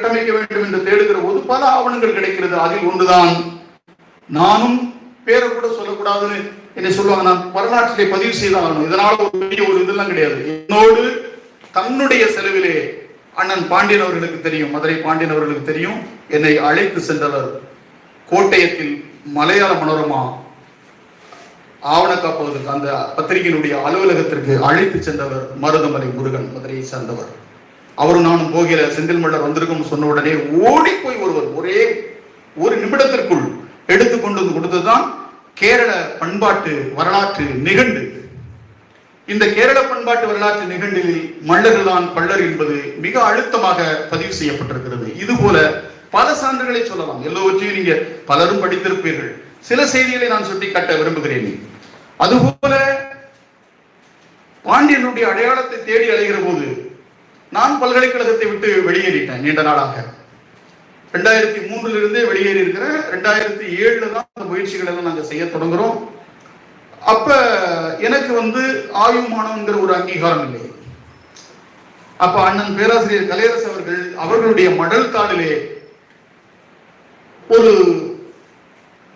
கட்டமைக்க வேண்டும் என்று தேடுகிற போது பல ஆவணங்கள் கிடைக்கிறது. அதில் ஒன்றுதான். நானும் பேரை கூட சொல்லக்கூடாதுன்னு என்ன சொல்லுவாங்க. நான் வரலாற்றிலே பதிவு செய்தாகணும் இதனால ஒரு பெரிய ஒரு இதெல்லாம் கிடையாது. என்னோடு தன்னுடைய செலவிலே அண்ணன் பாண்டியன் அவர்களுக்கு தெரியும். மதுரை பாண்டியன் அவர்களுக்கு தெரியும். என்னை அழைத்து சென்றவர் கோட்டயத்தில் மலையாள மனோரமா ஆவண காப்பதற்கு அந்த பத்திரிகையினுடைய அலுவலகத்திற்கு அழைத்து சென்றவர் மருதமலை முருகன் மதுரையை சேர்ந்தவர். அவரும் நானும் போகிற செந்தில் மல்லர் வந்திருக்கும் சொன்ன உடனே ஓடி போய் ஒருவர் ஒரே ஒரு நிமிடத்திற்குள் எடுத்து கொண்டு வந்து கொடுத்ததுதான் கேரள பண்பாட்டு வரலாற்று நிகண்டு. இந்த கேரள பண்பாட்டு வரலாற்று நிகண்டில் மல்லர்கள்தான் பள்ளர் என்பது மிக அழுத்தமாக பதிவு செய்யப்பட்டிருக்கிறது. இது போல பல சான்றுகளை சொல்லலாம். எல்லோவற்றையும் நீங்க பலரும் படித்திருப்பீர்கள். சில செய்திகளை நான் சுட்டி காட்ட விரும்புகிறேன். அதுபோல பாண்டியனுடைய அடையாளத்தை தேடி அலைகிற போது நான் பல்கலைக்கழகத்தை விட்டு வெளியேறிட்டேன் நீண்ட நாளாக. ரெண்டாயிரத்தி மூன்றுல இருந்தே வெளியேறி இருக்கிறேன் ரெண்டாயிரத்தி ஏழுல தான் அந்த முயற்சிகள் எல்லாம் நாங்கள் செய்ய தொடங்குறோம். அப்ப எனக்கு வந்து ஆயுமானவங்கிற ஒரு அங்கீகாரம் இல்லை. அப்ப அண்ணன் பேராசிரியர் கலையரசு அவர்கள் அவர்களுடைய மடல் தாளிலே ஒரு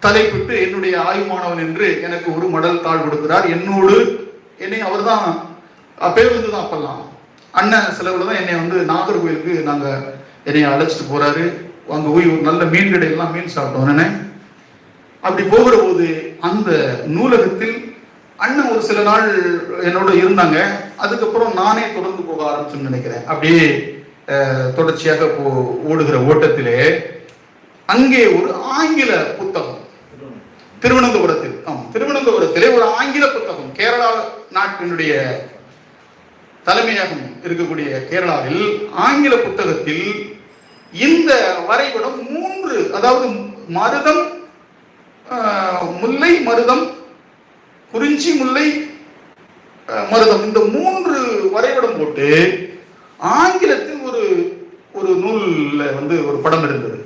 தலைப்பிட்டு என்னுடைய ஆயுமானவன் என்று எனக்கு ஒரு மடல் தாள் கொடுக்கிறார். என்னோடு என்னை அவர்தான் பேருந்து தான் அப்பெல்லாம். அண்ணன் செலவுல தான் என்னை வந்து நாகர்கோயிலுக்கு நாங்க என்னை அழைச்சிட்டு போறாரு. அங்க போய் ஒரு நல்ல மீன் கடையெல்லாம் மீன் சாப்பிட்டோம் உடனே அப்படி போகிற போது அந்த நூலகத்தில் அண்ணன் ஒரு சில நாள் என்னோட இருந்தாங்க. அதுக்கப்புறம் நானே தொடர்ந்து போக ஆரம்பிச்சுன்னு நினைக்கிறேன். அப்படியே தொடர்ச்சியாக போ ஓடுகிற ஓட்டத்திலே அங்கே ஒரு ஆங்கில புத்தகம். திருவனந்தபுரத்தில் ஆமாம் திருவனந்தபுரத்திலே ஒரு ஆங்கில புத்தகம். கேரளா நாட்டினுடைய தலைமையகம் இருக்கக்கூடிய கேரளாவில் ஆங்கில புத்தகத்தில் இந்த வரைபடம் மூன்று அதாவது மருதம் முல்லை மருதம் குறிஞ்சி முல்லை மருதம். இந்த மூன்று வரைபடம் போட்டு ஆங்கிலத்தில் ஒரு ஒரு நூல்ல வந்து ஒரு படம் இருந்தது.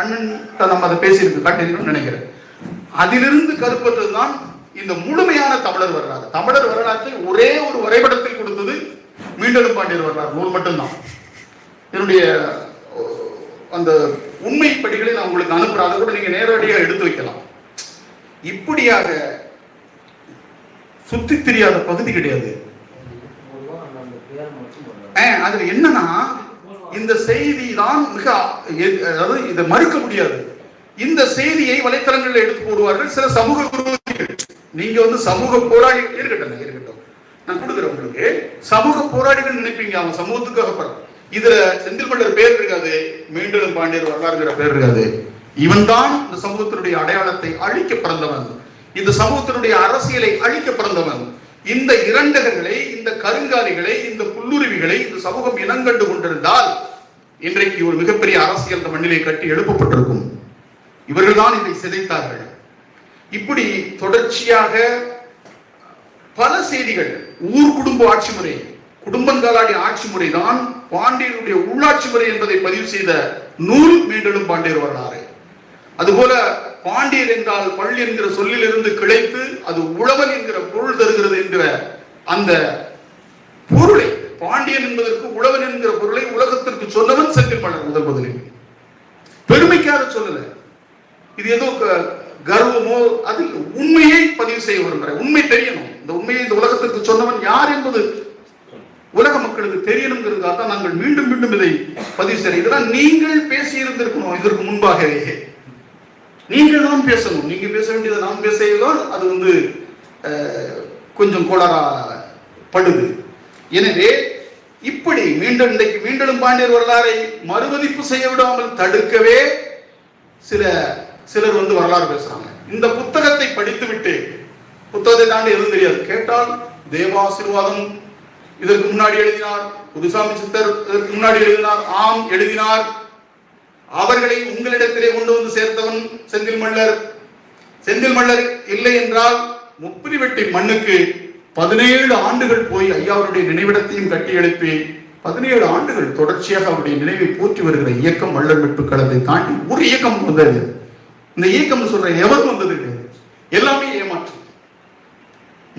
அண்ணன் நம்ம அதை பேசியிருக்கு காட்டியிருக்கோம்னு நினைக்கிறேன். அதிலிருந்து கருப்பற்றதுதான் இந்த முழுமையான தமிழர் வரலாறு. தமிழர் வரலாற்றை ஒரே ஒரு வரைபடத்தில் கொடுத்தது மீண்டலும் பாண்டியர் வரலாறு நூல் மட்டும்தான். என்னுடைய அந்த உண்மை படிகளை நான் உங்களுக்கு அனுப்புறேன். அதை கூட நீங்க நேரடியாக எடுத்து வைக்கலாம். இப்படியாக சுத்தி தெரியாத பகுதி கிடையாது. அஹ், அதுல என்னன்னா இந்த செய்தி தான் மிக அதாவது இதை மறுக்க முடியாது. இந்த செய்தியை வலைத்தளங்களில் எடுத்து போடுவார்கள். சில சமூக விரோதிகள் நீங்க வந்து சமூக போராளி இருக்கட்டும் இருக்கட்டும் நான் கொடுக்குறேன் உங்களுக்கு சமூக போராளிகள் நினைப்பீங்க அவங்க சமூகத்துக்காக போறா- இதுல செந்தில் மல்லர் பேர் இருக்காது மீண்டும் பாண்டியர் வரலாறுங்கிற பேர் இருக்காது. இவன் தான் இந்த சமூகத்தினுடைய அடையாளத்தை அழிக்க பிறந்தவன். இந்த சமூகத்தினுடைய அரசியலை அழிக்க பிறந்தவன். இந்த இரண்டகங்களை இந்த கருங்காலிகளை இந்த புல்லுருவிகளை இந்த சமூகம் இனங்கண்டு கொண்டிருந்தால் இன்றைக்கு ஒரு மிகப்பெரிய அரசியல் இந்த மண்ணிலே கட்டி எழுப்பப்பட்டிருக்கும். இவர்கள்தான் இதை சிதைத்தார்கள். இப்படி தொடர்ச்சியாக பல செய்திகள். ஊர் குடும்ப ஆட்சி முறை குடும்பங்காலாடி ஆட்சி முறை தான் பாண்டியனுடைய உள்ளாட்சி முறை என்பதை பதிவு செய்த நூல் மீண்டும் பாண்டியர் வரலாறு. அதுபோல பாண்டியர் என்றால் பள்ளி என்கிற சொல்லிலிருந்து கிளைத்து அது உழவன் என்கிற பொருள் தருகிறது என்கிற அந்த பொருளை பாண்டியன் என்பதற்கு உழவன் என்கிற பொருளை உலகத்திற்கு சொன்னவன் செந்தில் மலர் முதல் முதலில். பெருமைக்காக சொல்லல. இது ஏதோ க- கர்வமோ அதில் உண்மையை பதிவு செய்ய விரும்புகிறேன் உண்மை தெரியணும். இந்த உண்மையை இந்த உலகத்திற்கு சொன்னவன் யார் என்பது உலக மக்களுக்கு தெரியணுங்கிறதுக்காக தான் நாங்கள் மீண்டும் மீண்டும் இதை பதிவு செய்ய இதெல்லாம் நீங்கள் பேசி இருந்திருக்கணும் இதற்கு முன்பாகவே. நீங்கள் தான் பேசணும். நீங்க பேச வேண்டியதை நாம் பேசுகிறோம் அது வந்து கொஞ்சம் கோளாரா படுது. எனவே இப்படி மீண்டும் இன்றைக்கு மீண்டும் பாண்டியர் வரலாறை மறுமதிப்பு செய்ய விடாமல் தடுக்கவே சில சிலர் வந்து வரலாறு பேசுறாங்க. இந்த புத்தகத்தை படித்துவிட்டு புத்தகத்தை தாண்டி எதுவும் தெரியாது. கேட்டால் தேவாசீர்வாதம். இதற்கு முன்னாடி எழுதினார் புதுசாமி சித்தர் இதற்கு முன்னாடி எழுதினார் ஆம் எழுதினார். அவர்களை உங்களிடத்திலே கொண்டு வந்து சேர்த்தவன் செந்தில் மல்லர். செந்தில் மல்லர் இல்லை என்றால் முப்பிரி வெட்டி மண்ணுக்கு பதினேழு ஆண்டுகள் போய் ஐயாவுடைய நினைவிடத்தையும் கட்டி எழுப்பி பதினேழு ஆண்டுகள் தொடர்ச்சியாக அவருடைய நினைவை போற்றி வருகிற இயக்கம் மல்லர் மீட்பு களத்தை தாண்டி ஒரு இயக்கம் வந்தது. இந்த இயக்கம் சொல்ற எவர் வந்தது கிடையாது எல்லாமே ஏமாற்றம்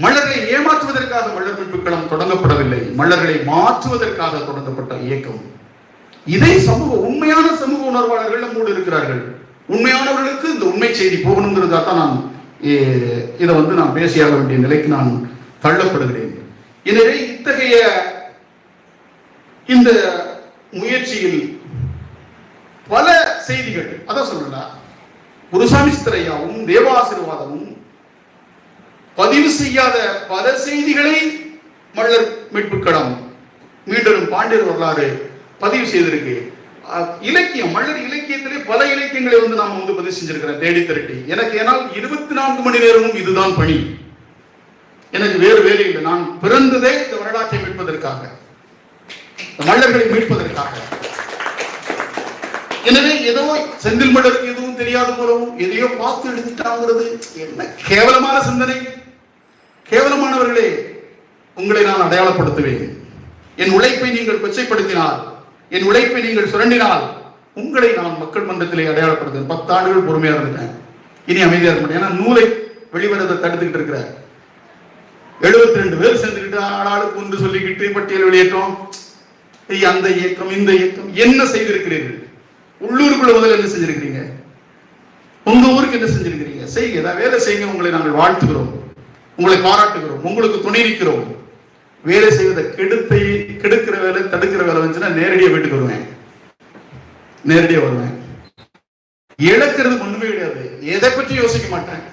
மலர்களை ஏமாற்றுவதற்காக மலர் மீட்பு தொடங்கப்படவில்லை. மலர்களை மாற்றுவதற்காக தொடங்கப்பட்ட இயக்கம். இதை சமூக உண்மையான சமூக உணர்வாளர்கள் நம்மோடு இருக்கிறார்கள். உண்மையானவர்களுக்கு இந்த உண்மை செய்தி போகணுங்கிறதா தான் நான் இதை வந்து நான் பேசியாக வேண்டிய நிலைக்கு நான் தள்ளப்படுகிறேன். எனவே இத்தகைய இந்த முயற்சியில் பல செய்திகள் அதான் சொல்லலாம் குருசாமி சித்தரையாவும் தேவாசிர்வாதமும் பதிவு செய்யாத பல செய்திகளை மல்லர் மீட்பு கடம் மீண்டும் பாண்டியர் வரலாறு பதிவு செய்திருக்கு. அஹ், இலக்கியம் மல்லர் இலக்கியத்திலே பல இலக்கியங்களை வந்து நாம வந்து பதிவு செஞ்சிருக்கிறேன் தேடி திரட்டி. எனக்கு ஏனால் இருபத்தி நான்கு மணி நேரமும் இதுதான் பணி. எனக்கு வேறு வேலை இல்லை. நான் பிறந்ததே இந்த வரலாற்றை மீட்பதற்காக மல்லர்களை மீட்பதற்காக. எனவே ஏதோ செந்தில் மலருக்கு எதுவும் தெரியாத போலவும் எதையோ பார்த்து எழுதிட்டாங்கிறது என்ன கேவலமான சிந்தனை. கேவலமானவர்களே உங்களை நான் அடையாளப்படுத்துவேன். என் உழைப்பை நீங்கள் கொச்சைப்படுத்தினால் என் உழைப்பை நீங்கள் சுரண்டினால் உங்களை நான் மக்கள் மன்றத்திலே அடையாளப்படுத்துவேன். பத்து ஆண்டுகள் பொறுமையா இருந்துட்டேன். இனி அமைதியா இருக்க மாட்டேன். ஏன்னா நூலை வெளிவரதை தடுத்துக்கிட்டு இருக்கிறார் எழுபத்தி ரெண்டு பேர் சேர்ந்துக்கிட்டு ஆளாளுக்கு ஒன்று சொல்லிக்கிட்டு பட்டியல் வெளியேற்றம். அந்த இயக்கம் இந்த இயக்கம் என்ன செய்திருக்கிறீர்கள்? உள்ளூருக்குள்ள முதல்ல என்ன செஞ்சிருக்கிறீங்க? உங்க ஊருக்கு என்ன செஞ்சிருக்கிறீங்க? செய்யுங்க. ஏதாவது வேலை செய்யுங்க. உங்களை நாங்கள் வாழ்த்துகிறோம். உங்களை பாராட்டுகிறோம் உங்களுக்கு துணை நிற்கிறோம். வேலை செய்வதை கெடுத்தை கெடுக்கிற வேலை தடுக்கிற வேலை வந்துச்சுன்னா நேரடியா வீட்டுக்கு வருவேன். நேரடியா வருவேன். இழக்கிறது ஒண்ணுமே கிடையாது. எதை பற்றி யோசிக்க மாட்டேன்.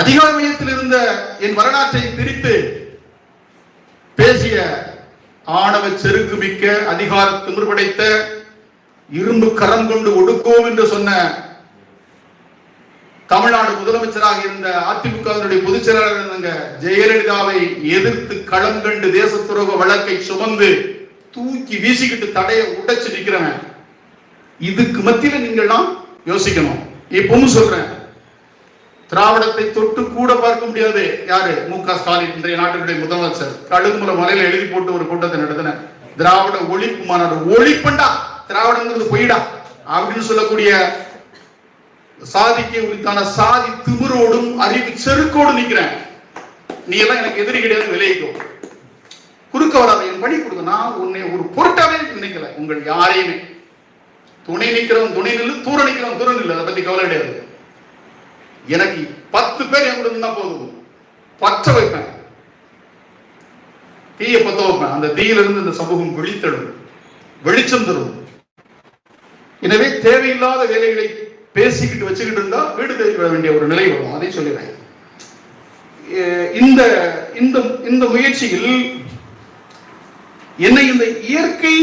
அதிகார மையத்தில் இருந்த என் வரலாற்றை திரித்து பேசிய ஆணவ செருக்கு மிக்க அதிகார திமிர் படைத்த இரும்பு கரம் கொண்டு ஒடுக்கோம் என்று சொன்ன தமிழ்நாடு முதலமைச்சராக இருந்த அதிமுகவினுடைய பொதுச் செயலாளர் இருந்த ஜெயலலிதாவை எதிர்த்து களம் கண்டு தேச துரோக வழக்கை சுமந்து தூக்கி வீசிக்கிட்டு தடையை உடைச்சு நிக்கிறவன். இதுக்கு மத்தியில நீங்கள்லாம் யோசிக்கணும். இப்பவும் சொல்றேன். திராவிடத்தை தொட்டு கூட பார்க்க முடியாது. யாரு? மு க. ஸ்டாலின் இன்றைய நாட்டினுடைய முதலமைச்சர். கழுகுமலை மலையில எழுதி போட்டு ஒரு கூட்டத்தை நடத்தின திராவிட ஒழிப்பு மாநாடு. ஒழிப்பண்டா. திராவிடங்கிறது பொய்டா. அப்படின்னு சொல்லக்கூடிய சாதிக்கு உரித்தான சாதி திமிரோடும் அறிவு செருக்கோடு நிக்கிறேன். நீ எல்லாம் எனக்கு எதிரி கிடையாது விளைவிக்கோ குறுக்க வராத என் பணி கொடுங்க. நான் உன்னை ஒரு பொருட்டாவே நினைக்கல. உங்கள் யாரையுமே. துணை நிற்கிறவன் துணை நில்லு தூர நிக்கிறவன் தூரம் நில்லு. அதை பத்தி கவலை கிடையாது. எனக்கு பத்து பேர் என் கூட இருந்தா போதும். பற்ற வைப்பேன். தீய பத்த வைப்பேன். அந்த தீயிலிருந்து இந்த சமூகம் விழித்தெழும் வெளிச்சம் தரும். எனவே தேவையில்லாத வேலைகளை பேசிக்கிட்டு வச்சுக்கிட்டு இருந்தா வீடு தேடி விட வேண்டிய ஒரு நிலை வரும். அதை சொல்லிடுறேன் இந்த இந்த இந்த முயற்சியில் என்னை இந்த இயற்கை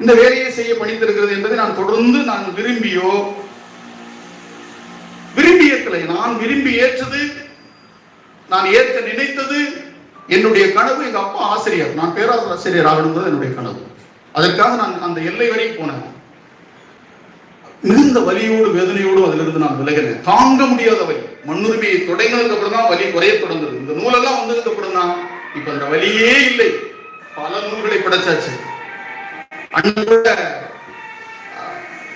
இந்த வேலையை செய்ய பணித்திருக்கிறது என்பதை நான் தொடர்ந்து நான் விரும்பியோ விரும்பி ஏற்கலை நான் விரும்பி ஏற்றது நான் ஏற்க நினைத்தது என்னுடைய கனவு எங்க அப்பா ஆசிரியர். நான் பேராசிரியர் ஆகணுங்கிறது என்னுடைய கனவு. அதற்காக நான் அந்த எல்லை வரை போனேன். மிகுந்த வலியோடு வேதனையோடு அதிலிருந்து நான் விலகினேன். தாங்க முடியாத வலி. மண்ணுரிமையை தொடங்கினதுக்கு அப்புறம் தான் வலி குறைய தொடங்குது. இந்த நூலெல்லாம் வந்ததுக்கு அப்புறம் தான் இப்ப அந்த வலியே இல்லை. பல நூல்களை படைச்சாச்சு. அன்போட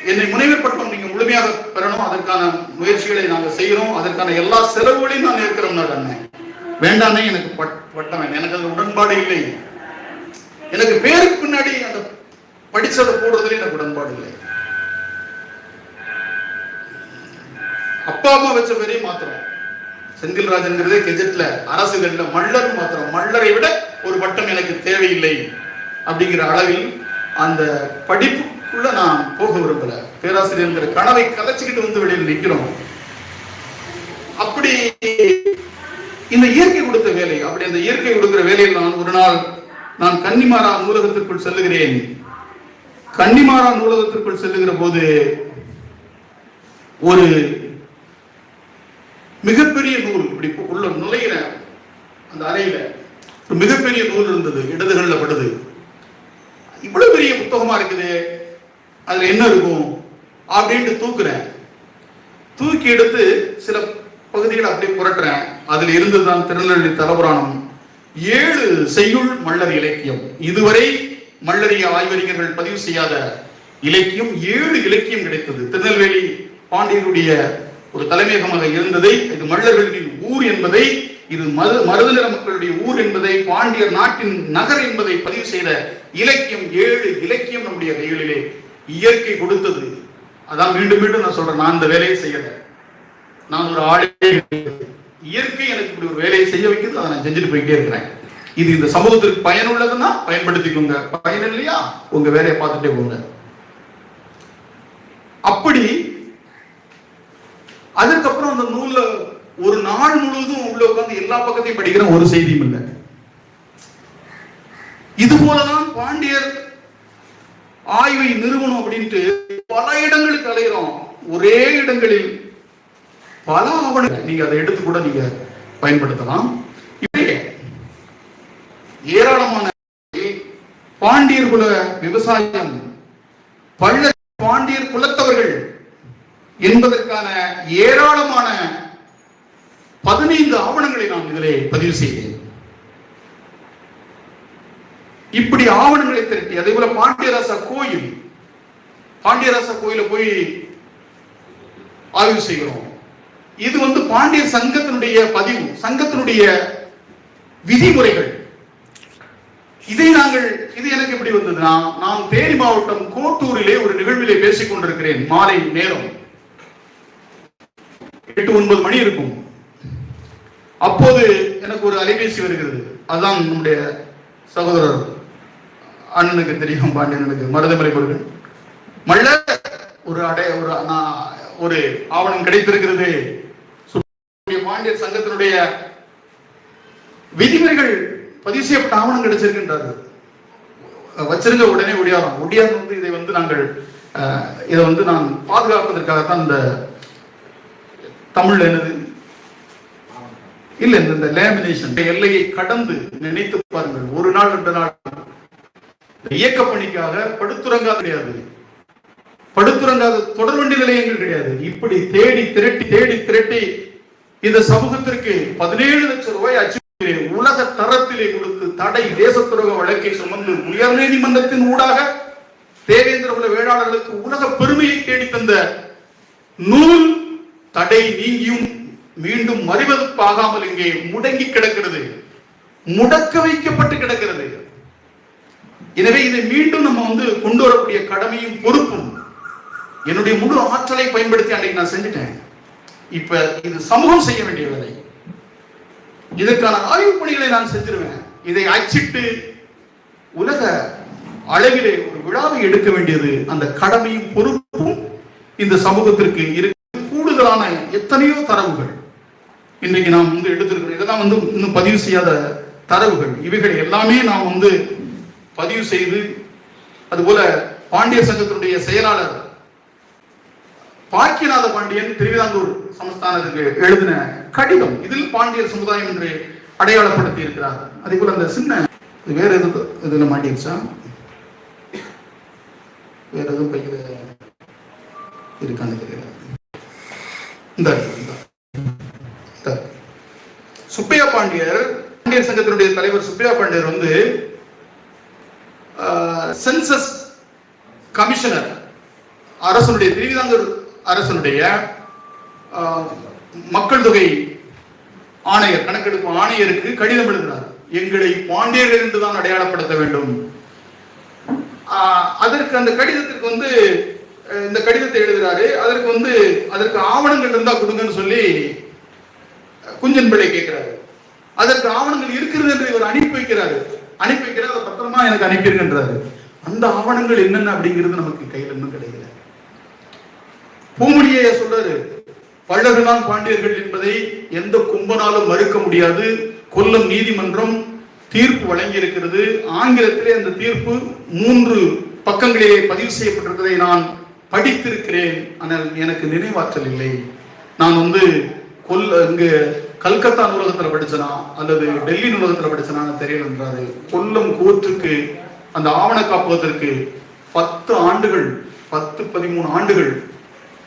என்னை முனைவர் பட்டம் நீங்க முழுமையாக பெறணும். அதற்கான முயற்சிகளை நாங்க செய்யறோம். அதற்கான எல்லா செலவுகளையும் நான் ஏற்கிறோம் அண்ணன் வேண்டானே எனக்கு பட்- பட்டம் வேண்டாம். எனக்கு அது உடன்பாடு இல்லை. எனக்கு பேருக்கு பின்னாடி அந்த படிச்சதை போடுறதுல எனக்கு உடன்பாடு இல்லை. அப்பா அம்மா வச்ச பேரையே மாத்திரம் செந்தில்ராஜன்கிறதே கெஜெட்ல அரசுகள்ல மல்லர் மாத்திரம் மல்லரை விட ஒரு பட்டம் எனக்கு தேவையில்லை அப்படிங்கிற அளவில் அந்த படிப்புக்குள்ள நான் போக விரும்பல. பேராசிரியர்ங்கிற கனவை கலைச்சிக்கிட்டு வந்து வெளியில் நிற்கிறோம். அப்படி இந்த இயற்கை கொடுத்த வேலை அப்படி அந்த இயற்கை கொடுக்கிற வேலையில் நான் ஒரு நாள் நான் கன்னிமாரா நூலகத்திற்குள் செல்லுகிறேன். கன்னிமாரா நூலகத்திற்குள் செல்லுகிற போது ஒரு மிகப்பெரிய நூல் இப்படி உள்ள நுழையிற அந்த அறையில ஒரு மிகப்பெரிய நூல் இருந்தது இடதுகள்ல படுது. இவ்வளவு பெரிய புத்தகமா இருக்குது. அதுல என்ன இருக்கும்? அப்படின்ட்டு தூக்குறேன். தூக்கி எடுத்து சில பகுதிகளை அப்படியே புரட்டுறேன். அதுல இருந்ததுதான் திருநெல்வேலி தலபுராணம். ஏழு செய்யுள் மல்லர் இலக்கியம். இதுவரை மல்லரிய ஆய்வறிஞர்கள் பதிவு செய்யாத இலக்கியம் ஏழு இலக்கியம் கிடைத்தது. திருநெல்வேலி பாண்டியனுடைய ஒரு தலைமையகமாக இருந்ததை இது மள்ளர்களின் ஊர் என்பதை இது மரு மருதநிற மக்களுடைய ஊர் என்பதை பாண்டியர் நாட்டின் நகர் என்பதை பதிவு செய்த இலக்கியம் ஏழு இலக்கியம் நம்முடைய கைகளிலே இயற்கை கொடுத்தது. அதான் மீண்டும் மீண்டும் நான் சொல்றேன் நான் இந்த வேலையை செய்யல. நான் ஒரு ஆளே இயற்கை எனக்கு இப்படி ஒரு வேலையை செய்ய வைக்கிறது அதை நான் செஞ்சுட்டு போயிட்டே இருக்கிறேன். இது இந்த சமூகத்திற்கு பயனுள்ளதுன்னா பயன்படுத்திக்கோங்க. பயன் இல்லையா? உங்க வேலையை பார்த்துட்டே போங்க. அப்படி அதுக்கப்புறம் அந்த நூல்ல ஒரு நாள் முழுவதும் உள்ள உட்கார்ந்து எல்லா பக்கத்தையும் படிக்கிற ஒரு செய்தியும் இல்லை. இது போலதான் பாண்டியர் ஆய்வை நிறுவனம் அப்படின்ட்டு பல இடங்களுக்கு அலைகிறோம் ஒரே இடங்களில் பல ஆவணங்கள். நீங்க அதை எடுத்து கூட நீங்க பயன்படுத்தலாம். ஏராளமான பாண்டியர் குல விவசாயம் பள்ள பாண்டியர் குலத்தவர்கள் என்பதற்கான ஏராளமான பதினைந்து ஆவணங்களை நான் இதிலே பதிவு செய்தேன். இப்படி ஆவணங்களை திரட்டி அதே போல பாண்டியராசா கோயில் பாண்டியராசா கோயில போய் ஆய்வு செய்கிறோம். இது வந்து பாண்டிய சங்கத்தினுடைய பதிவு சங்கத்தினுடைய விதிமுறைகள். இதை நாங்கள் இது எனக்கு எப்படி வந்ததுன்னா நான் தேனி மாவட்டம் கோட்டூரிலே ஒரு நிகழ்விலே பேசிக் கொண்டிருக்கிறேன் மாலை நேரம். எட்டு ஒன்பது மணி இருக்கும். அப்போது எனக்கு ஒரு அலைபேசி வருகிறது. அதுதான் நம்முடைய சகோதரர் அண்ணனுக்கு தெரியும் பாண்டியனுக்கு மருதமலை முருகன். மல்ல ஒரு அடைய ஒரு நான் ஒரு ஆவணம் கிடைத்திருக்கிறது. பாண்டியர் சங்கத்தினுடைய விதிமுறைகள் பதிவு செய்யப்பட்ட ஆவணம் கிடைச்சிருக்கின்றது வச்சிருந்த உடனே ஒடியாரம். ஒடியாரம் வந்து இதை வந்து நாங்கள் அஹ், இதை வந்து நான் பாதுகாப்பதற்காகத்தான் இந்த தமிழ் என்னது? இல்ல இந்த- லேமினேஷன் எல்லையை கடந்து நினைத்து பாருங்கள். ஒரு நாள் ரெண்டு நாள். இயக்க பணிக்காக படுத்துறங்காத கிடையாது. படுத்துறங்காத தொடர்வண்டி நிலையங்கள் கிடையாது. இப்படி தேடி திரட்டி தேடி திரட்டி இந்த சமூகத்திற்கு பதினேழு லட்சம் ரூபாய் அச்சு உலக தரத்திலே கொடுத்து தடை தேச துரோக வழக்கை சுமந்து உயர் நீதிமன்றத்தின் ஊடாக தேவேந்திர குல வேளாளர்களுக்கு உலக பெருமையை தேடி தந்த நூல் தடை நீங்கியும் மீண்டும் மறிவதற்காகாமல் இங்கே முடங்கி கிடக்கிறது. முடக்க வைக்கப்பட்டு கிடக்கிறது. எனவே இதை மீண்டும் நம்ம வந்து கொண்டு வரக்கூடிய கடமையும் பொறுப்பும் என்னுடைய முழு ஆற்றலை பயன்படுத்தி அன்னைக்கு நான் செஞ்சுட்டேன். இப்ப இது சமூகம் செய்ய வேண்டிய வேலை. இதற்கான ஆய்வு பணிகளை நான் செஞ்சிருவேன். இதை அச்சிட்டு உலக அளவிலே ஒரு விழாவை எடுக்க வேண்டியது அந்த கடமையும் பொறுப்பும் இந்த சமூகத்திற்கு இருக்கு. கூடுதலான எத்தனையோ தரவுகள். இன்றைக்கு நாம் வந்து எடுத்திருக்கிறோம். இதெல்லாம் வந்து இன்னும் பதிவு செய்யாத தரவுகள். இவைகள் எல்லாமே நாம் வந்து பதிவு செய்து அதுபோல பாண்டிய சங்கத்தினுடைய செயலாளர் பாக்கியநாத பாண்டியன் திருவிதாங்கூர் சமஸ்தானத்துக்கு எழுதின கடிதம். இதில் பாண்டியர் சமுதாயம் என்று அடையாளப்படுத்தி இருக்கிறார் அதே போல அந்த சின்ன வேற எது இதுல மாட்டிருச்சா? வேற எதுவும் பையில இருக்கான்னு தெரியல இந்த சுப்பையா பாண்டியர் பாண்டியர் சங்கத்தினுடைய தலைவர் சுப்பையா பாண்டியர் வந்து சென்சஸ் கமிஷனர் அரசனுடைய திருவிதாங்கூர் அரசனுடைய மக்கள் தொகை ஆணையர் கணக்கெடுப்பு ஆணையருக்கு கடிதம் எழுதினார் எங்களை பாண்டியர்கள் தான் அடையாளப்படுத்த வேண்டும். அதற்கு அந்த கடிதத்திற்கு வந்து இந்த கடிதத்தை எழுதுறாரு. அதற்கு வந்து அதற்கு ஆவணங்கள் இருந்தா கொடுங்கன்னு சொல்லி குஞ்சன் பிள்ளை கேட்கிறாரு அதற்கு ஆவணங்கள் இருக்கிறது என்று இவர் அனுப்பி வைக்கிறாரு. அனுப்பி வைக்கிறார் அதை பத்திரமா எனக்கு அனுப்பியிருக்கின்றாரு அந்த ஆவணங்கள் என்னென்ன அப்படிங்கிறது நமக்கு கையில் இன்னும் கிடைக்கல. பூமுடியை சொல்றாரு பல்லர்களான் பாண்டியர்கள் என்பதை எந்த கும்பனாலும் மறுக்க முடியாது. கொல்லம் நீதிமன்றம் தீர்ப்பு வழங்கி இருக்கிறது ஆங்கிலத்திலே அந்த தீர்ப்பு மூன்று பக்கங்களிலே பதிவு செய்யப்பட்டிருக்கிறதை நான் படித்திருக்கிறேன் ஆனால் எனக்கு நினைவாற்றல் இல்லை. நான் வந்து கொல்ல இங்கு கல்கத்தா நூலகத்துல படிச்சனா அல்லது டெல்லி நூலகத்துல படிச்சனான்னு தெரியல என்றாரு கொல்லம் கோர்ட்டுக்கு அந்த ஆவண காப்பகத்திற்கு பத்து ஆண்டுகள் பத்து பதிமூணு ஆண்டுகள்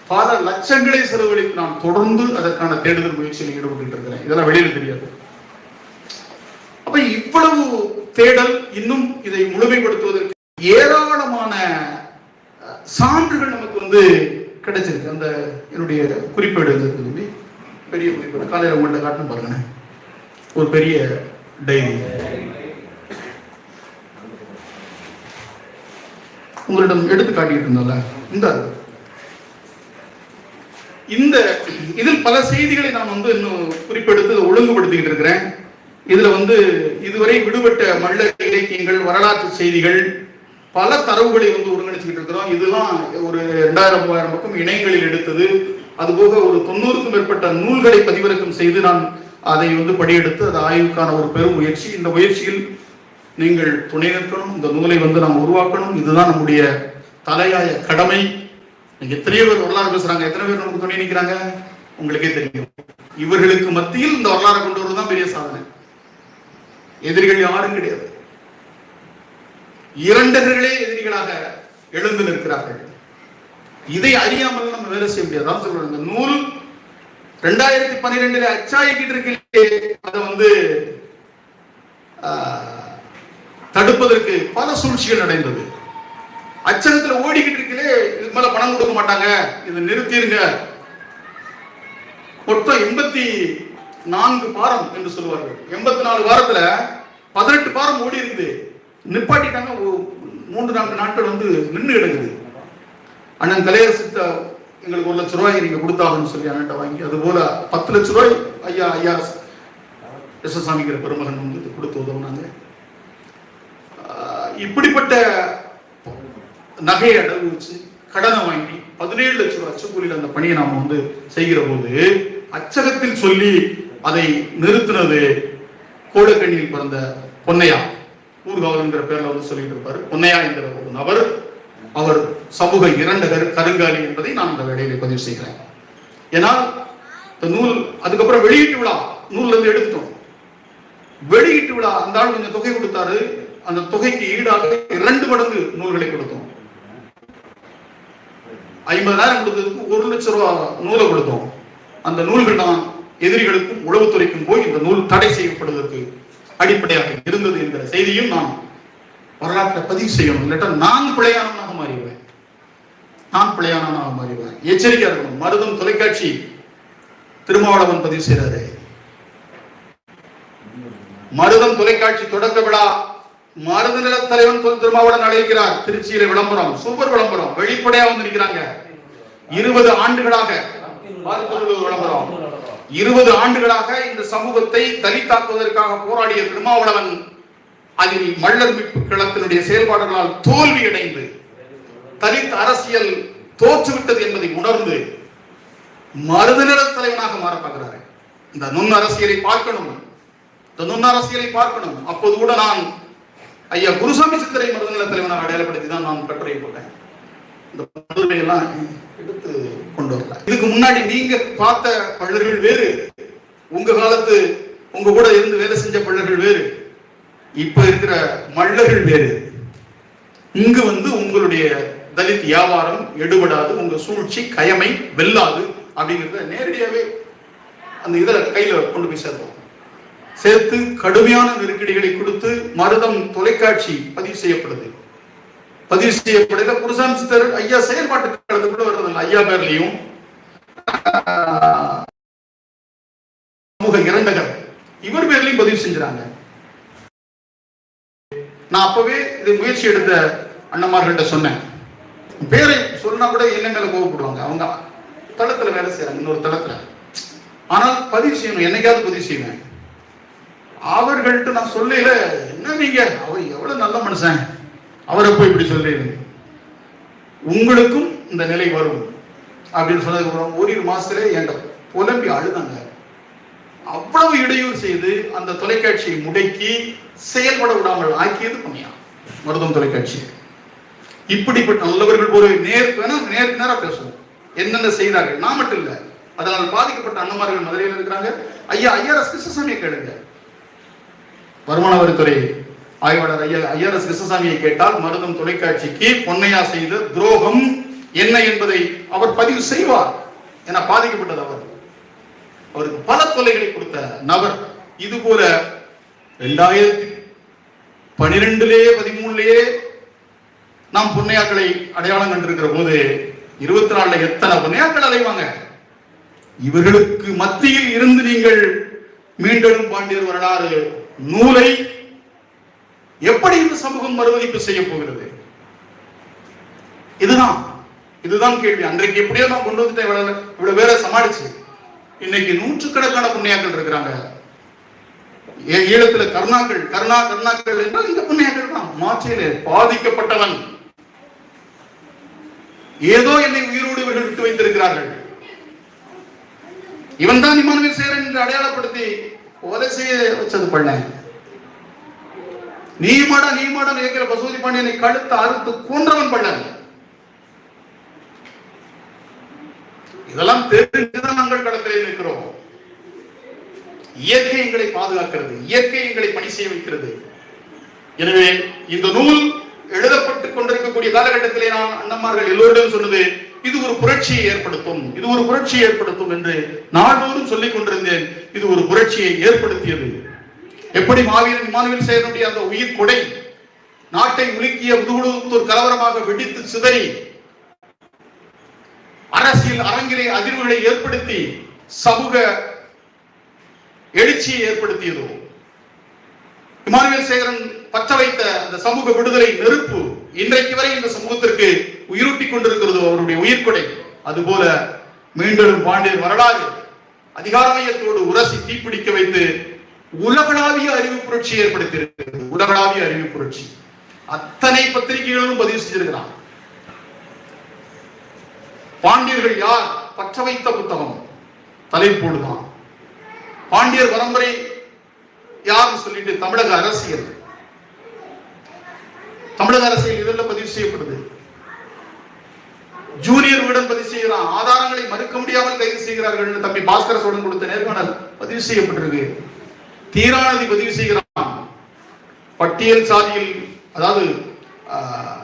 பல லட்சங்களை செலவழித்து நான் தொடர்ந்து அதற்கான தேடுதல் முயற்சியில் ஈடுபட்டு இருக்கிறேன். இதெல்லாம் வெளியில தெரியாது. அப்ப இவ்வளவு தேடல் இன்னும் இதை முழுமைப்படுத்துவது ஏராளமான அஹ், சான்றுகள் நமக்கு வந்து கிடைச்சிருக்கு. அந்த என்னுடைய குறிப்பேடு இருக்கு பெரிய குறிப்பேடு காலையில் உங்கள்கிட்ட காட்டணும் பாருங்க ஒரு பெரிய டைரி உங்களிடம் எடுத்து காட்டிட்டு இருந்தோம்ல இந்த. இந்த இதில் பல செய்திகளை நான் வந்து இன்னும் குறிப்பெடுத்து ஒழுங்குபடுத்திக்கிட்டு இருக்கிறேன். இதுல வந்து இதுவரை விடுபட்ட மல்ல இலக்கியங்கள் வரலாற்று செய்திகள் பல தரவுகளை வந்து ஒருங்கிணைச்சுக்கிட்டு இருக்கிறோம். இதெல்லாம் ஒரு ரெண்டாயிரம் மூவாயிரம் பக்கம் இணையங்களில் எடுத்தது. அதுபோக ஒரு தொண்ணூறுக்கும் மேற்பட்ட நூல்களை பதிவிறக்கம் செய்து நான் அதை வந்து படியெடுத்து அது ஆய்வுக்கான ஒரு பெரும் முயற்சி. இந்த முயற்சியில் நீங்கள் துணை நிற்கணும். இந்த நூலை வந்து நாம் உருவாக்கணும். இதுதான் நம்முடைய தலையாய கடமை. எத்தனையோ பேர் வரலாறு பேசுறாங்க. எத்தனை பேர் நமக்கு துணை நிற்கிறாங்க? உங்களுக்கே தெரியும். இவர்களுக்கு மத்தியில் இந்த வரலாறு கொண்டு வருவதுதான் பெரிய சாதனை. எதிரிகள் யாரும் கிடையாது. இரண்டர்களே எதிரிகளாக எழுந்து நிற்கிறார்கள். இதை அறியாமல் நம்ம வேலை செய்ய முடியாது. அதான் சொல்றேன். நூல் ரெண்டாயிரத்தி பன்னிரெண்டுல அச்சாயிக்கிட்டு இருக்கே அதை வந்து ஆஹ், தடுப்பதற்கு பல சூழ்ச்சிகள் அடைந்தது. அச்சகத்துல ஓடிக்கிட்டு இருக்கலே இது மேல பணம் கொடுக்க மாட்டாங்க. இதை நிறுத்திருங்க. மொத்தம் எண்பத்தி நான்கு பாரம் என்று சொல்லுவார்கள். எண்பத்தி நாலு வாரத்துல பதினெட்டு பாரம் ஓடி இருக்குது நிப்பாட்டிட்டாங்க. மூன்று நான்கு நாட்கள் வந்து நின்று கிடக்குது. அண்ணன் கலையரசித்த எங்களுக்கு ஒரு லட்ச ரூபாய் நீங்க கொடுத்தாகன்னு சொல்லி அண்ணன் வாங்கி அது போல பத்து லட்ச ரூபாய் ஐயா ஐயா எஸ்எஸ்சாமிங்கிற பெருமகன் வந்து கொடுத்து உதவுனாங்க. இப்படிப்பட்ட நகையை அடகு வச்சு கடனை வாங்கி பதினேழு லட்சம் ரூபாய் அச்சுக்கூலியில் அந்த பணியை நாம வந்து செய்கிற போது அச்சகத்தில் சொல்லி அதை நிறுத்தினது கோடக்கண்ணியில் பிறந்த பொன்னையா. ஊர்காவல்ங்கிற பேர்ல வந்து சொல்லிட்டு இருப்பாரு. பொன்னையா என்கிற ஒரு நபர் அவர் சமூக இரண்டு கருங்காலி என்பதை நான் இந்த வேலையில பதிவு செய்கிறேன். ஏன்னா இந்த நூல் அதுக்கப்புறம் வெளியீட்டு விழா நூல்ல இருந்து எடுத்துட்டோம். வெளியீட்டு விழா அந்த ஆள் கொஞ்சம் தொகை கொடுத்தாரு. அந்த தொகைக்கு ஈடாக இரண்டு மடங்கு நூல்களை கொடுத்தோம். ஐம்பதாயிரம் கொடுத்ததுக்கு ஒரு லட்சம் ரூபாய் நூலை கொடுத்தோம். அந்த நூல்கள் தான் எதிரிகளுக்கும் உளவுத்துறைக்கும் போய் இந்த நூல் தடை செய்யப்படுவதற்கு அடிப்படையாக இருந்தது என்கிற செய்தியும் நான் வரலாற்றை பதிவு செய்யணும். இல்லாட்டா நான் பிழையானவனாக மாறிடுவேன். நான் பிழையானவனாக மாறிடுவேன். எச்சரிக்கையா இருக்கணும். மருதம் தொலைக்காட்சி திருமாவளவன் பதிவு செய்கிறாரு மருதம் தொலைக்காட்சி தொடக்க விழா மருது நில தலைவன் திருமாவளவன் அழைக்கிறார். திருச்சியில விளம்பரம் சூப்பர் விளம்பரம் வெளிப்படையா வந்திருக்கிறாங்க இருபது ஆண்டுகளாக பார்க்கிறது விளம்பரம். இருபது ஆண்டுகளாக இந்த சமூகத்தை தலித்தாக்குவதற்காக போராடிய திருமாவளவன் அதில் மள்ளர் மீட்பு களத்தினுடைய செயல்பாடுகளால் தோல்வி அடைந்து தலித் அரசியல் தோற்றுவிட்டது என்பதை உணர்ந்து மருதநிலத் தலைவனாக மாற பார்க்கிறாரு. இந்த நுண் அரசியலை பார்க்கணும். இந்த நுண் அரசியலை பார்க்கணும். அப்போது கூட நான் ஐயா குருசாமி சித்தரை மருதநிலத் தலைவனாக அடையாளப்படுத்தி தான் நான் கட்டுரை போட்டேன். இந்த எல்லாம் எடுத்து கொண்டு வரல இதுக்கு முன்னாடி நீங்க பார்த்த பள்ளர்கள் வேறு. உங்க காலத்து உங்க கூட இருந்து வேலை செஞ்ச பள்ளர்கள் வேறு. இப்ப இருக்கிற மள்ளர்கள் வேறு. இங்கு வந்து உங்களுடைய தலித் வியாபாரம் எடுபடாது உங்க சூழ்ச்சி கயமை வெல்லாது அப்படிங்கிறத நேரடியாவே அந்த இதை கையில கொண்டு போய் சேர்த்தோம். சேர்த்து கடுமையான நெருக்கடிகளை கொடுத்து மருதம் தொலைக்காட்சி பதிவு செய்யப்படுது. பதிவு செய்யப்படுகிற குருசாமி சித்தர் ஐயா செயல்பாட்டு காலத்து கூட வர்றதில்லை ஐயா பேர்லயும் சமூக இரண்டகர் இவர் பேர்லயும் பதிவு செஞ்சாங்க நான் அப்பவே இது முயற்சி எடுத்த அண்ணமார்கள்ட்ட சொன்னேன். பேரை சொன்னா கூட என்ன கோவப்படுவாங்க. அவங்க தளத்துல வேலை செய்யறாங்க இன்னொரு தளத்துல. ஆனால் பதிவு செய்யணும். என்னைக்காவது பதிவு செய்வேன். அவர்கள்ட்ட நான் சொல்லல. என்ன நீங்க? அவர் எவ்வளவு நல்ல மனுஷன். அவரை போய் இப்படி சொல்றீங்க உங்களுக்கும் இந்த நிலை வரும். அப்படின்னு சொன்னதுக்கு அப்புறம் ஓரிரு மாசத்துல என்கிட்ட புலம்பி அழுதாங்க. அவ்வளவு இடையூறு செய்து அந்த தொலைக்காட்சியை முடக்கி செயல்பட விடாமல் ஆக்கியது பண்ணியா மருதம் தொலைக்காட்சி. இப்படிப்பட்ட நல்லவர்கள் ஒரு நேருக்கு வேணா நேருக்கு நேரா பேசுவோம். என்னென்ன செய்தார்கள்? நான் மட்டும் இல்லை. அதனால் பாதிக்கப்பட்ட அண்ணமார்கள் மதுரையில் இருக்கிறாங்க. ஐயா ஐஆர்எஸ் கிருஷ்ணசாமியை கேளுங்க. வருமான வரித்துறை ஆய்வாளர் ஐயா ஐஆர்எஸ் கிருஷ்ணசாமியை கேட்டால் மருதம் தொலைக்காட்சிக்கு பொன்னையா செய்த துரோகம் என்ன என்பதை அவர் பதிவு செய்வார் என பாதிக்கப்பட்டது அவர். அவருக்கு பல தொலைகளை கொடுத்த நபர். இது போல ரெண்டாயிரத்தி பனிரெண்டுலேயே பதிமூணுலயே நாம் பொன்னையாக்களை அடையாளம் கண்டிருக்கிற போது இருபத்தி நாலுல எத்தனை பொன்னையாக்கள் அலைவாங்க இவர்களுக்கு மத்தியில் இருந்து நீங்கள் மீண்டெழும் பாண்டியர் வரலாறு நூலை எப்படி இந்த சமூகம் மறுமதிப்பு செய்ய போகிறது? இதுதான். இதுதான் கேள்வி. அன்றைக்கு எப்படியோ நான் கொண்டு வந்துட்டேன் இவ்வளவு இவ்வளவு பேரை சமாளிச்சு. இன்னைக்கு நூற்றுக்கணக்கான புண்ணியாக்கள் இருக்கிறாங்க. ஈழத்துல கருணாக்கள் கருணா கருணாக்கள் என்றால் இந்த புண்ணியாக்கள் தான். மாற்றிலே பாதிக்கப்பட்டவன். ஏதோ என்னை உயிரோடு இவர்கள் விட்டு வைத்திருக்கிறார்கள். இவன் தான் இமானுவேல் சேரன் என்று அடையாளப்படுத்தி கொலை செய்ய வச்சது பண்ண நீ மட நீ மாடா கேட்கிற பசுபதி பாண்டியனை கழுத்து அறுத்து கொன்றவன் பண்ணாங்க இதெல்லாம் தெரிஞ்சுதான் நாங்கள் களத்திலே இருக்கிறோம் இயற்கை எங்களை பாதுகாக்கிறது இயற்கை எங்களை பணி செய்ய வைக்கிறது. எனவே இந்த நூல் எழுதப்பட்டுக் கொண்டிருக்கக்கூடிய காலகட்டத்திலே நான் அண்ணம்மார்கள் எல்லோரிடம் சொன்னது இது ஒரு புரட்சியை ஏற்படுத்தும் இது ஒரு புரட்சியை ஏற்படுத்தும் என்று நாள்தோறும் சொல்லிக் கொண்டிருந்தேன் இது ஒரு புரட்சியை ஏற்படுத்தியது. எப்படி மாவீரன் இமானுவேல் சேரனுடைய அந்த உயிர் கொடை நாட்டை உலுக்கிய முதுகுழுத்தூர் கலவரமாக வெடித்து சிதறி அரசியல் அரங்கிலே அதிர்வுகளை ஏற்படுத்தி சமூக எழுச்சியை ஏற்படுத்தியதோ. இமானுவேல் சேகரன் பற்ற வைத்த அந்த சமூக விடுதலை நெருப்பு இன்றைக்கு வரை இந்த சமூகத்திற்கு உயிரூட்டி கொண்டிருக்கிறதோ அவருடைய உயிர்கொடை அதுபோல மீண்டும் பாண்டியர் வரலாறு அதிகாரமயத்தோடு உரசி தீப்பிடிக்க வைத்து உலகளாவிய அறிவு புரட்சி ஏற்படுத்தியிருக்கிறது. உலகளாவிய அறிவு புரட்சி. அத்தனை பத்திரிகைகளும் பதிவு செஞ்சிருக்கிறான். பாண்டியர்கள் யார்? பற்ற வைத்த புத்தகம். தலைப்போடுதான். பாண்டியர் பரம்பரை யாருன்னு சொல்லிட்டு தமிழக அரசியல். தமிழக அரசியல் இதெல்லாம் பதிவு செய்யப்படுது. ஜூனியர் விடன் பதிவு செய்கிறான். ஆதாரங்களை மறுக்க முடியாமல் கைது செய்கிறார்கள் தம்பி பாஸ்கர சோழன் கொடுத்த நேர்காணல் பதிவு செய்யப்பட்டிருக்கு. தீராநதி பதிவு செய்கிறான். பட்டியல் சாதியில் அதாவது ஆஹ்,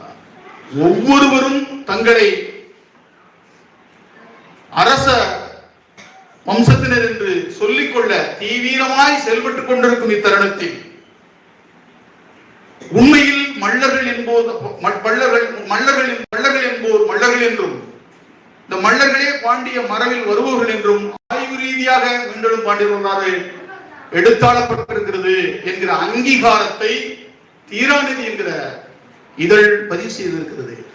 ஒவ்வொருவரும் தங்களை அரச வம்சத்தினர் என்று சொல்லிக்கொள்ள தீவிரமாய் செயல்பட்டுக் கொண்டிருக்கும் இத்தருணத்தில் உண்மையில் மல்லர்கள் என்போர் ம- மல்லர்கள் மல்லர்கள் மல்லர்கள் என்போர் மல்லர்கள் என்றும் இந்த மல்லர்களே பாண்டிய மரபில் வருபவர்கள் என்றும் ஆய்வு ரீதியாக மீண்டும் பாண்டியர் எடுத்தாளப்பட்டிருக்கிறது என்கிற அங்கீகாரத்தை தீராநிதி என்கிற இதழ் பதிவு செய்திருக்கிறது.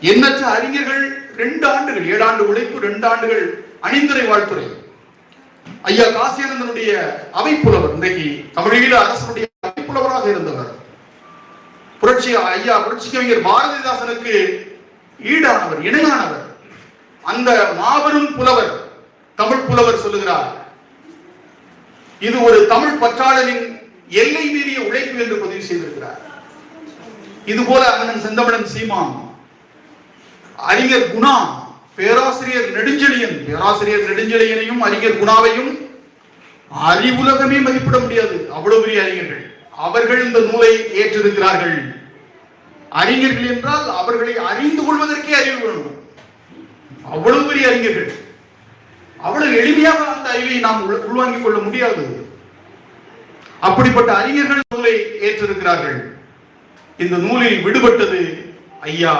எண்ணற்ற அறிஞர்கள் ரெண்டு ஆண்டுகள் ஏழாண்டு உழைப்பு ரெண்டு ஆண்டுகள் அணிந்துரை வாழ்த்துறை. ஐயா காசியானந்தனுடைய அவைப்புலவர் இன்றைக்கு தமிழீழ அரசனுடைய அவைப்புலவராக இருந்தவர். புரட்சி ஐயா புரட்சி கவிஞர் பாரதிதாசனுக்கு ஈடானவர் இணையானவர். அந்த மாபெரும் புலவர் தமிழ் புலவர் சொல்லுகிறார். இது ஒரு தமிழ் பற்றாளரின் எல்லை மீறிய உழைப்பு என்று பதிவு செய்திருக்கிறார். இது போல அண்ணன் செந்தமிழன் சீமான் அறிஞர் குணா பேராசிரியர் நெடுஞ்செழியன் பேராசிரியர் நெடுஞ்செழியனையும் அறிஞர் குணாவையும் அறிவுலகமே மதிப்பிட முடியாது. அவ்வளவு பெரிய அறிஞர்கள். அவர்கள் இந்த நூலை ஏற்றிருக்கிறார்கள். அறிஞர்கள் என்றால் அவர்களை அறிந்து கொள்வதற்கே அறிவு வேணும். அவ்வளவு பெரிய அறிஞர்கள். அவ்வளவு எளிமையாக அந்த அறிவை நாம் உள்வாங்கிக் கொள்ள முடியாது. அப்படிப்பட்ட அறிஞர்கள் நூலை ஏற்றிருக்கிறார்கள். இந்த நூலில் விடுபட்டது ஐயா